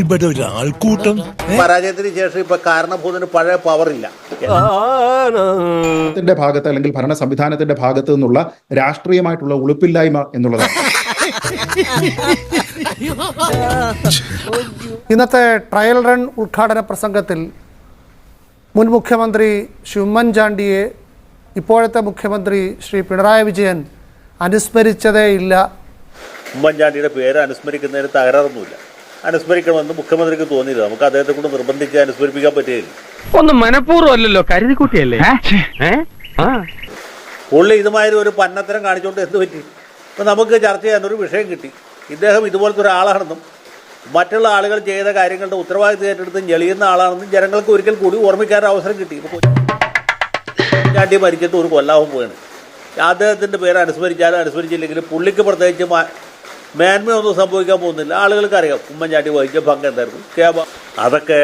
ഇവിടെ ഒരാൾക്കൂട്ടം പരാജയത്തിന് ശേഷം ഇപ്പൊ കാരണഭൂതന് പഴയ പവറില്ല ത്തിന്റെ ഭാഗത്ത് അല്ലെങ്കിൽ ഭരണ സംവിധാനത്തിന്റെ ഭാഗത്ത് നിന്നുള്ള രാഷ്ട്രീയമായിട്ടുള്ള ഉളുപ്പില്ലായ്മ എന്നുള്ളതാണ്. ഇന്നത്തെ ട്രയൽ റൺ ഉദ്ഘാടന പ്രസംഗത്തിൽ മുൻ മുഖ്യമന്ത്രി ശുമ്മൻ ഉമ്മൻചാണ്ടിയെ ഇപ്പോഴത്തെ മുഖ്യമന്ത്രി ശ്രീ പിണറായി വിജയൻ അനുസ്മരിച്ചതേ ഇല്ല ഉമ്മൻചാണ്ടിയുടെ പേര് അനുസ്മരിക്കുന്നതിന് തകരാറൊന്നുമില്ല. അനുസ്മരിക്കണമെന്ന് മുഖ്യമന്ത്രിക്ക് തോന്നിയില്ല. നമുക്ക് അദ്ദേഹത്തെ കൊണ്ട് നിർബന്ധിച്ച് അനുസ്മരിപ്പിക്കാൻ പറ്റുകയില്ല. ഒന്നും മനഃപൂർവം അല്ലല്ലോ. കരുതിക്കുട്ടിയല്ലേ? പുള്ളി ഇതുമാതിരി ഒരു പന്നത്തരം കാണിച്ചുകൊണ്ട് എന്ത് പറ്റി? ഇപ്പം നമുക്ക് ചർച്ച ചെയ്യാൻ ഒരു വിഷയം കിട്ടി. ഇദ്ദേഹം ഇതുപോലത്തെ ഒരാളാണെന്നും മറ്റുള്ള ആളുകൾ ചെയ്ത കാര്യങ്ങളുടെ ഉത്തരവാദിത്വം ഏറ്റെടുത്ത് ഞെളിയുന്ന ആളാണെന്നും ജനങ്ങൾക്ക് ഒരിക്കൽ കൂടി ഓർമ്മിക്കാൻ അവസരം കിട്ടി ചാണ്ടി മരിച്ചിട്ട് ഒരു കൊല്ലാവും പോയാണ് അദ്ദേഹത്തിന്റെ പേര് അനുസ്മരിച്ചാലും അനുസ്മരിച്ചില്ലെങ്കിലും പുള്ളിക്ക് പ്രത്യേകിച്ച് മേന്മയൊന്നും സംഭവിക്കാൻ പോകുന്നില്ല. ആളുകൾക്ക് അറിയാം ഉമ്മൻചാണ്ടി വഹിച്ച പങ്ക് എന്തായിരുന്നു? കേബ അതൊക്കെ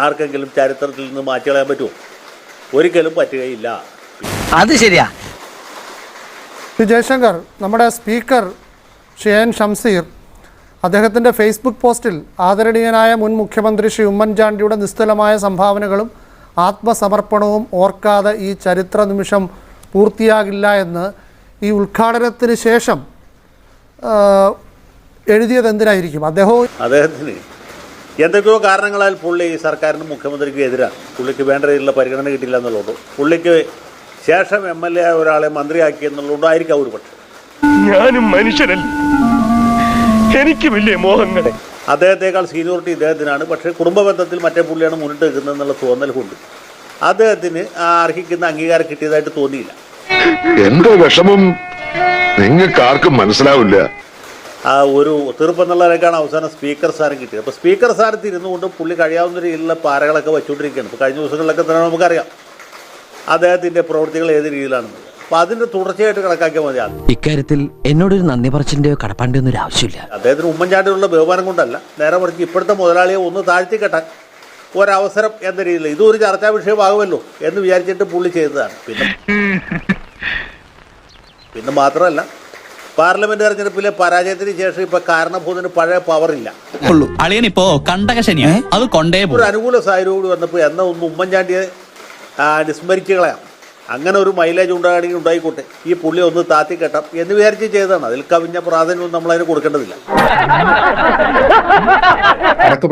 ആർക്കെങ്കിലും ചരിത്രത്തിൽ നിന്ന് മാറ്റി കളയാൻ പറ്റുമോ? ഒരിക്കലും പറ്റുകയില്ല. അത് ശരിയാ. ശ്രീ ജയശങ്കർ നമ്മുടെ സ്പീക്കർ ഷിയൻ ഷംസീർ അദ്ദേഹത്തിന്റെ ഫേസ്ബുക്ക് പോസ്റ്റിൽ ആദരണീയനായ മുൻ മുഖ്യമന്ത്രി ശ്രീ ഉമ്മൻചാണ്ടിയുടെ നിസ്തുലമായ സംഭാവനകളും ആത്മസമർപ്പണവും ഓർക്കാതെ ഈ ചരിത്ര നിമിഷം പൂർത്തിയാകില്ല എന്ന് ഈ ഉദ്ഘാടനത്തിന് ശേഷം എഴുതിയത് എന്തിനായിരിക്കും? അദ്ദേഹവും അദ്ദേഹത്തിന് എന്തൊക്കെയോ കാരണങ്ങളാൽ പുള്ളി ഈ സർക്കാരിനും മുഖ്യമന്ത്രിക്കും എതിരാണ്. പുള്ളിക്ക് വേണ്ട രീതിയിലുള്ള പരിഗണന കിട്ടില്ല എന്നുള്ളതുകൊണ്ട്. പുള്ളിക്ക് ശേഷം എം എൽ എ ആയ ഒരാളെ മന്ത്രിയാക്കി എന്നുള്ളതുകൊണ്ടായിരിക്കാം ഒരു പക്ഷേ. ഞാനും മനുഷ്യനല്ല. എനിക്ക് വലിയ മോഹങ്ങൾ അദ്ദേഹത്തെക്കാൾ സീനിയോറിറ്റി ഇദ്ദേഹത്തിനാണ്. പക്ഷേ കുടുംബ ബന്ധത്തിൽ മറ്റേ പുള്ളിയാണ് മുന്നിട്ട് നിൽക്കുന്നത് എന്നുള്ള തോന്നൽ കൊണ്ട് അദ്ദേഹത്തിന് അർഹിക്കുന്ന അംഗീകാരം കിട്ടിയതായിട്ട് തോന്നിയില്ല. എന്റെ വിഷമം. നിങ്ങൾക്ക് ആർക്കും മനസ്സിലാവില്ല. ആ ഒരു തീർപ്പെന്നുള്ളതിലേക്കാണ് അവസാനം സ്പീക്കർ സ്ഥാനം കിട്ടിയത് അപ്പോൾ സ്പീക്കർ സ്ഥാനത്ത് ഇരുന്നുകൊണ്ട് പുള്ളി കഴിയാവുന്ന രീതിയിലുള്ള പാരകളൊക്കെ വെച്ചുകൊണ്ടിരിക്കുകയാണ്. ഇപ്പോൾ കഴിഞ്ഞ ദിവസങ്ങളിലൊക്കെ തന്നെ നമുക്കറിയാം. അദ്ദേഹത്തിന്റെ പ്രവൃത്തികൾ ഏത് രീതിയിലാണെന്നുള്ളത്. അപ്പോൾ എന്നോട് തുടർച്ചയായിട്ട് കണക്കാക്കിയാൽ മതി അത് ഇക്കാര്യത്തിൽ എന്നോടൊരു നന്ദി പറച്ചിന്റെയോ കടപ്പാണ്ടിയോ ഒന്നും ആവശ്യമില്ല. അദ്ദേഹത്തിന് ഉമ്മൻചാണ്ടിയുള്ള ബഹുമാനം കൊണ്ടല്ല. നേരെ മറിച്ച് ഇപ്പോഴത്തെ മുതലാളിയെ ഒന്ന് താഴ്ത്തി കെട്ടാൻ ഒരവസരം എന്ന രീതിയിൽ ഇതൊരു ചർച്ചാ വിഷയമാകുമല്ലോ എന്ന് വിചാരിച്ചിട്ട് പുള്ളി ചെയ്തതാണ്. പിന്നെ പിന്നെ മാത്രമല്ല പാർലമെന്റ് തെരഞ്ഞെടുപ്പിലെ പരാജയത്തിന് ശേഷം ഇപ്പൊ കാരണഭൂതന് പഴയ പവറില്ല അളിയനിപ്പോ കണ്ടകശനിയാ അത് കൊണ്ടേ ഒരു അനുകൂല സാഹചര്യം കൂടി വന്നപ്പോ എന്ന ഒന്ന് ഉമ്മൻചാണ്ടിയെ ആ, വിസ്മരിച്ച് കളയാം. അങ്ങനെ ഒരു മൈലേജ് ഉണ്ടാകണമെങ്കിൽ ഉണ്ടായിക്കോട്ടെ. ഈ പുള്ളി ഒന്ന് താത്തി കെട്ടാം എന്ന് വിചാരിച്ച് ചെയ്തതാണ്. അതിൽ കവിഞ്ഞ പ്രാധാന്യം നമ്മൾ അതിന് കൊടുക്കേണ്ടതില്ല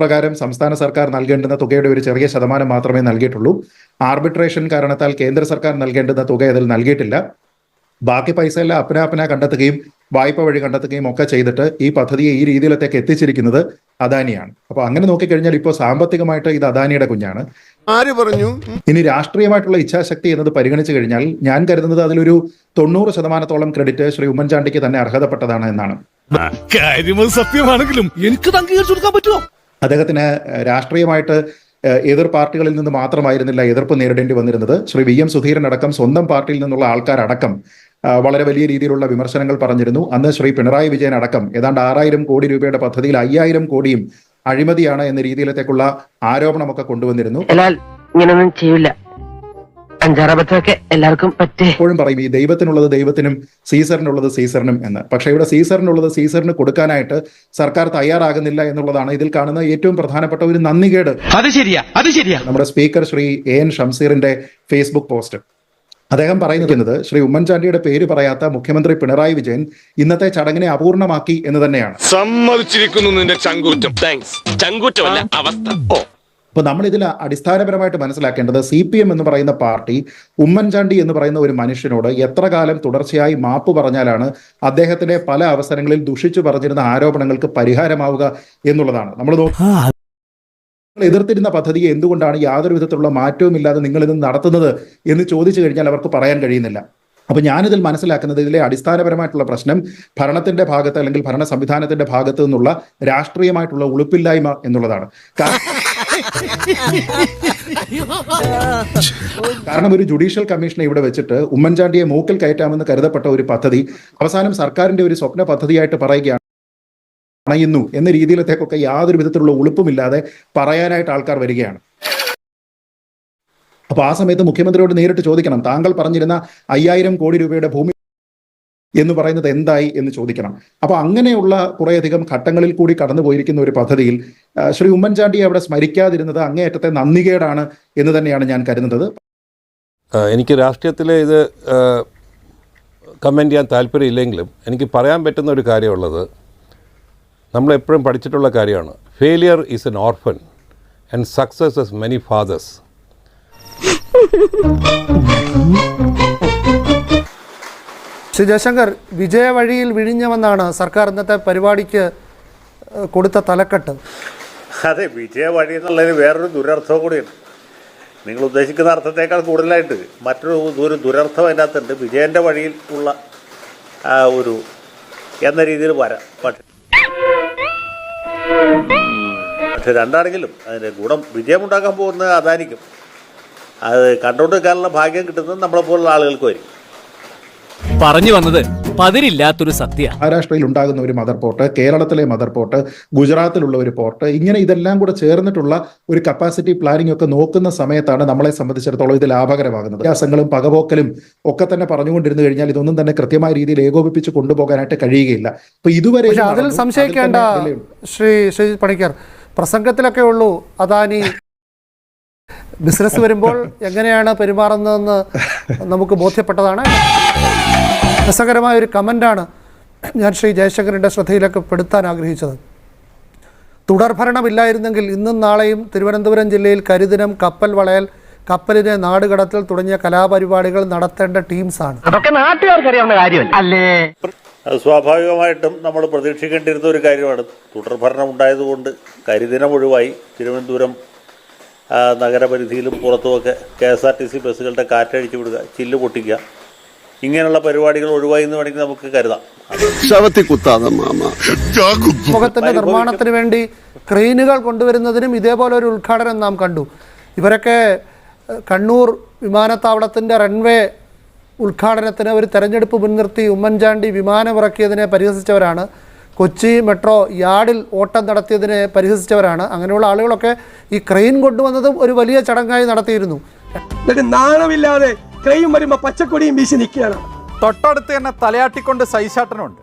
പ്രകാരം സംസ്ഥാന സർക്കാർ നൽകേണ്ടുന്ന തുകയുടെ ഒരു ചെറിയ ശതമാനം മാത്രമേ നൽകിയിട്ടുള്ളൂ. ആർബിട്രേഷൻ കാരണത്താൽ കേന്ദ്ര സർക്കാർ നൽകേണ്ടുന്ന തുക അതിൽ നൽകിയിട്ടില്ല. ബാക്കി പൈസ എല്ലാം അപ്പന അപ്പന കണ്ടെത്തുകയും വായ്പ വഴി കണ്ടെത്തുകയും ഒക്കെ ചെയ്തിട്ട് ഈ പദ്ധതിയെ ഈ രീതിയിലത്തേക്ക് എത്തിച്ചിരിക്കുന്നത് അദാനിയാണ്. അപ്പോൾ അങ്ങനെ നോക്കിക്കഴിഞ്ഞാൽ ഇപ്പോൾ സാമ്പത്തികമായിട്ട് ഇത് അദാനിയുടെ കുഞ്ഞാണ്. ആര് പറഞ്ഞു? ഇനി രാഷ്ട്രീയമായിട്ടുള്ള ഇച്ഛാശക്തി എന്നത് പരിഗണിച്ചു കഴിഞ്ഞാൽ ഞാൻ കരുതുന്നത് അതിലൊരു തൊണ്ണൂറ് ശതമാനത്തോളം ക്രെഡിറ്റ് ശ്രീ ഉമ്മൻചാണ്ടിക്ക് തന്നെ അർഹതപ്പെട്ടതാണ് എന്നാണ്. സത്യമാണെങ്കിലും എനിക്ക് പറ്റുമോ? അദ്ദേഹത്തിന് രാഷ്ട്രീയമായിട്ട് എതിർ പാർട്ടികളിൽ നിന്ന് മാത്രമായിരുന്നില്ല എതിർപ്പ് നേരിടേണ്ടി വന്നിരുന്നത്. ശ്രീ വി എം സുധീരൻ അടക്കം സ്വന്തം പാർട്ടിയിൽ നിന്നുള്ള ആൾക്കാരടക്കം വളരെ വലിയ രീതിയിലുള്ള വിമർശനങ്ങൾ പറഞ്ഞിരുന്നു. അന്ന് ശ്രീ പിണറായി വിജയൻ അടക്കം ഏതാണ്ട് ആറായിരം കോടി രൂപയുടെ പദ്ധതിയിൽ അയ്യായിരം കോടിയും അഴിമതിയാണ് എന്ന രീതിയിലത്തേക്കുള്ള ആരോപണമൊക്കെ കൊണ്ടുവന്നിരുന്നു. എന്നാൽ ഇങ്ങനൊന്നും ചെയ്യില്ല അഞ്ചാറബദ്ധമൊക്കെ എല്ലാവർക്കും പറ്റേ. എപ്പോഴും പറയും ഈ ദൈവത്തിനുള്ളത് ദൈവത്തിനും സീസറിനുള്ളത് സീസറിനും എന്ന്. പക്ഷേ ഇവിടെ സീസറിനുള്ളത് സീസറിന് കൊടുക്കാനായിട്ട് സർക്കാർ തയ്യാറാകുന്നില്ല എന്നുള്ളതാണ് ഇതിൽ കാണുന്ന ഏറ്റവും പ്രധാനപ്പെട്ട ഒരു നന്ദികേട്. അത് ശരിയാ അത് ശരിയാ. നമ്മുടെ സ്പീക്കർ ശ്രീ എ എൻ ഷംസീറിന്റെ ഫേസ്ബുക്ക് പോസ്റ്റ്. അദ്ദേഹം പറയുന്നത് ശ്രീ ഉമ്മൻചാണ്ടിയുടെ പേര് പറയാത്ത മുഖ്യമന്ത്രി പിണറായി വിജയൻ ഇന്നത്തെ ചടങ്ങിനെ അപൂർണമാക്കി എന്ന് തന്നെയാണ്. സമ്മതിച്ചിരിക്കുന്നു നിന്റെ ചങ്കൂറ്റം. താങ്ക്സ് ചങ്കൂറ്റമല്ല അവസ്ഥ. ഓ. അപ്പൊ നമ്മൾ ഇതിൽ അടിസ്ഥാനപരമായിട്ട് മനസ്സിലാക്കേണ്ടത് സി പി എം എന്ന് പറയുന്ന പാർട്ടി ഉമ്മൻചാണ്ടി എന്ന് പറയുന്ന ഒരു മനുഷ്യനോട് എത്ര കാലം തുടർച്ചയായി മാപ്പ് പറഞ്ഞാലാണ് അദ്ദേഹത്തിന്റെ പല അവസരങ്ങളിൽ ദുഷിച്ചു പറഞ്ഞിരുന്ന ആരോപണങ്ങൾക്ക് പരിഹാരമാവുക എന്നുള്ളതാണ്. നമ്മൾ നോക്കുക എതിർത്തിരുന്ന പദ്ധതിയെ എന്തുകൊണ്ടാണ് യാതൊരു വിധത്തിലുള്ള മാറ്റവും ഇല്ലാതെ നിങ്ങൾ ഇത് നടത്തുന്നത് എന്ന് ചോദിച്ചു കഴിഞ്ഞാൽ അവർക്ക് പറയാൻ കഴിയുന്നില്ല. അപ്പൊ ഞാനിതിൽ മനസ്സിലാക്കുന്നത് ഇതിലെ അടിസ്ഥാനപരമായിട്ടുള്ള പ്രശ്നം ഭരണത്തിന്റെ ഭാഗത്ത് അല്ലെങ്കിൽ ഭരണ സംവിധാനത്തിന്റെ ഭാഗത്ത് നിന്നുള്ള രാഷ്ട്രീയമായിട്ടുള്ള ഉളുപ്പില്ലായ്മ എന്നുള്ളതാണ്. കാരണം ഒരു ജുഡീഷ്യൽ കമ്മീഷനെ ഇവിടെ വെച്ചിട്ട് ഉമ്മൻചാണ്ടിയെ മൂക്കിൽ കയറ്റാമെന്ന് കരുതപ്പെട്ട ഒരു പദ്ധതി അവസാനം സർക്കാരിന്റെ ഒരു സ്വപ്ന പദ്ധതിയായിട്ട് പറയുകയാണ്. അണയുന്നു എന്ന രീതിയിലത്തേക്കൊക്കെ യാതൊരു വിധത്തിലുള്ള ഉളുപ്പുമില്ലാതെ പറയാനായിട്ട് ആൾക്കാർ വരികയാണ്. അപ്പൊ ആ സമയത്ത് മുഖ്യമന്ത്രിയോട് നേരിട്ട് ചോദിക്കണം താങ്കൾ പറഞ്ഞിരുന്ന അയ്യായിരം കോടി രൂപയുടെ ഭൂമി എന്ന് പറയുന്നത് എന്തായി എന്ന് ചോദിക്കണം. അപ്പൊ അങ്ങനെയുള്ള കുറേയധികം ഘട്ടങ്ങളിൽ കൂടി കടന്നു പോയിരിക്കുന്ന ഒരു പദ്ധതിയിൽ ശ്രീ ഉമ്മൻചാണ്ടിയെ അവിടെ സ്മരിക്കാതിരുന്നത് അങ്ങേയറ്റത്തെ നന്ദികേടാണ് എന്ന് തന്നെയാണ് ഞാൻ കരുതുന്നത്. എനിക്ക് രാഷ്ട്രീയത്തിൽ ഇത് കമന്റ് ചെയ്യാൻ താല്പര്യമില്ലെങ്കിലും എനിക്ക് പറയാൻ പറ്റുന്ന ഒരു കാര്യമുള്ളത് നമ്മളെപ്പോഴും പഠിച്ചിട്ടുള്ള കാര്യമാണ്. Failure is an orphan and success is many fathers Shri Jaishankar വിജയ വഴിയിൽ വിഴിഞ്ഞമെന്നാണ് സർക്കാർ ഇന്നത്തെ പരിപാടിക്ക് കൊടുത്ത തലക്കെട്ട്. അതെ വിജയവഴി എന്നുള്ളതിന് വേറൊരു ദുരർത്ഥം കൂടിയുണ്ട്. നിങ്ങൾ ഉദ്ദേശിക്കുന്ന അർത്ഥത്തേക്കാൾ കൂടുതലായിട്ട് മറ്റൊരു ഒരു ദുരർത്ഥം അതിനകത്തുണ്ട്. വിജയന്റെ വഴിയിൽ ഉള്ള ഒരു എന്ന രീതിയിൽ വരാം. പക്ഷെ പക്ഷെ രണ്ടാണെങ്കിലും അതിന്റെ ഗുണം വിജയമുണ്ടാക്കാൻ പോകുന്നത് അതായിരിക്കും. അത് കണ്ടുകൊണ്ട് നിൽക്കാനുള്ള ഭാഗ്യം കിട്ടുന്നത് നമ്മളെ നമ്മളെപ്പോലുള്ള ആളുകൾക്ക് വരും പറഞ്ഞു വന്നത് പതിരില്ലാത്തൊരു സത്യ. മഹാരാഷ്ട്രയിൽ ഉണ്ടാകുന്ന ഒരു മദർ പോർട്ട് കേരളത്തിലെ മദർ പോർട്ട് ഗുജറാത്തിലുള്ള ഒരു പോർട്ട് ഇങ്ങനെ ഇതെല്ലാം കൂടെ ചേർന്നിട്ടുള്ള ഒരു കപ്പാസിറ്റി പ്ലാനിംഗ് ഒക്കെ നോക്കുന്ന സമയത്താണ് നമ്മളെ സംബന്ധിച്ചിടത്തോളം ഇത് ലാഭകരമാകുന്നത്. വ്യത്യാസങ്ങളും പകപോക്കലും ഒക്കെ തന്നെ പറഞ്ഞുകൊണ്ടിരുന്നു കഴിഞ്ഞാൽ ഇതൊന്നും തന്നെ കൃത്യമായ രീതിയിൽ ഏകോപിപ്പിച്ച് കൊണ്ടുപോകാനായിട്ട് കഴിയുകയില്ല. അപ്പൊ ഇതുവരെ അതിൽ സംശയിക്കേണ്ട ശ്രീ ശ്രീ പണിക്കർ പ്രസംഗത്തിലൊക്കെ ഉള്ളൂ. അദാനി ബിസിനസ് വരുമ്പോൾ എങ്ങനെയാണ് പെരുമാറുന്നതെന്ന് നമുക്ക് ബോധ്യപ്പെട്ടതാണ്. രസകരമായ ഒരു കമന്റാണ് ഞാൻ ശ്രീ ജയശങ്കറിന്റെ ശ്രദ്ധയിലൊക്കെ പെടുത്താൻ ആഗ്രഹിച്ചത്. തുടർഭരണമില്ലായിരുന്നെങ്കിൽ ഇന്നും നാളെയും തിരുവനന്തപുരം ജില്ലയിൽ കരിദിനം കപ്പൽ വളയൽ കപ്പലിനെ നാടുകടത്തൽ തുടങ്ങിയ കലാപരിപാടികൾ നടത്തേണ്ട ടീംസാണ്. അതൊക്കെ നാട്ടുകാർക്കറിയാവുന്ന കാര്യമല്ലേ? അത് സ്വാഭാവികമായിട്ടും നമ്മൾ പ്രതീക്ഷിക്കേണ്ടിയിരുന്ന ഒരു കാര്യമാണ്. തുടർഭരണം ഉണ്ടായതുകൊണ്ട് കരിദിനം ഒഴിവായി തിരുവനന്തപുരം നഗരപരിധിയിലും പുറത്തുമൊക്കെ K S R T C ബസ്സുകളുടെ കാറ്റഴിച്ചു വിടുക ചില്ല് പൊട്ടിക്കുക ഇങ്ങനെയുള്ള പരിപാടികൾ ഒഴിവായി എന്ന് വേണമെങ്കിൽ നമുക്ക് കരുതാം. മുഖത്തിന്റെ കുത്താതെ മാമ. തുറമുഖത്തിന്റെ നിർമ്മാണത്തിന് വേണ്ടി ക്രെയിനുകൾ കൊണ്ടുവരുന്നതിനും ഇതേപോലെ ഒരു ഉദ്ഘാടനം നാം കണ്ടു. ഇവരൊക്കെ കണ്ണൂർ വിമാനത്താവളത്തിന്റെ റൺവേ ഉദ്ഘാടനത്തിന് ഒരു തെരഞ്ഞെടുപ്പ് മുൻനിർത്തി ഉമ്മൻചാണ്ടി വിമാനമിറക്കിയതിനെ പരിഹസിച്ചവരാണ്. കൊച്ചി മെട്രോ യാർഡിൽ ഓട്ടം നടത്തിയതിനെ പരിഹസിച്ചവരാണ്. അങ്ങനെയുള്ള ആളുകളൊക്കെ ഈ ക്രെയിൻ കൊണ്ടുവന്നതും ഒരു വലിയ ചടങ്ങായി നടത്തിയിരുന്നു. എന്നിട്ട് നാണമില്ലാതെ ക്രെയിൻ വരുമ്പോ പച്ചക്കൊടിയും വീശി നിൽക്കുകയാണ്. തൊട്ടടുത്ത് തന്നെ തലയാട്ടിക്കൊണ്ട് സൈശാട്ടനുണ്ട്.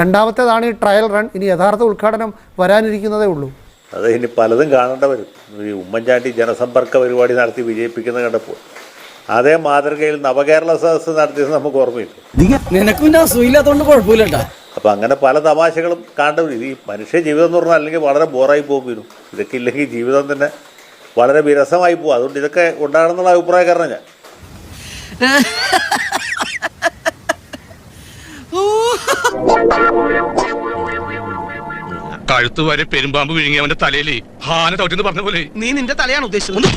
രണ്ടാമത്തേതാണ് ഈ ട്രയൽ റൺ. ഇനി യഥാർത്ഥ ഉദ്ഘാടനം വരാനിരിക്കുന്നതേ ഉള്ളൂ. അത് ഇനി പലതും കാണേണ്ട വരും. ഈ ഉമ്മൻചാണ്ടി ജനസമ്പർക്ക പരിപാടി നടത്തി വിജയിപ്പിക്കുന്ന കണ്ടപ്പോൾ. അതേ മാതൃകയിൽ നവകേരള സദസ്സ് നടത്തിയത് നമുക്ക് ഓർമ്മയില്ല. നിനക്കും അപ്പം അങ്ങനെ പല തമാശകളും കാണേണ്ട വരും ഈ മനുഷ്യ ജീവിതം എന്ന് പറഞ്ഞാൽ അല്ലെങ്കിൽ വളരെ ബോറായി പോകും വരും ഇതൊക്കെ ഇല്ലെങ്കിൽ ജീവിതം തന്നെ വളരെ വിരസമായി പോകും. അതുകൊണ്ട് ഇതൊക്കെ ഉണ്ടാകണമെന്നുള്ള അഭിപ്രായക്കാരനാണ് ഞാൻ. കഴുത്ത് വരെ പെരുമ്പാമ്പ് വിഴുങ്ങി അവന്റെ തലയിൽ ഹാന തോറ്റെന്ന് പറഞ്ഞ പോലെ. നീ നിന്റെ തലയാണ് ഉദ്ദേശിച്ചത്.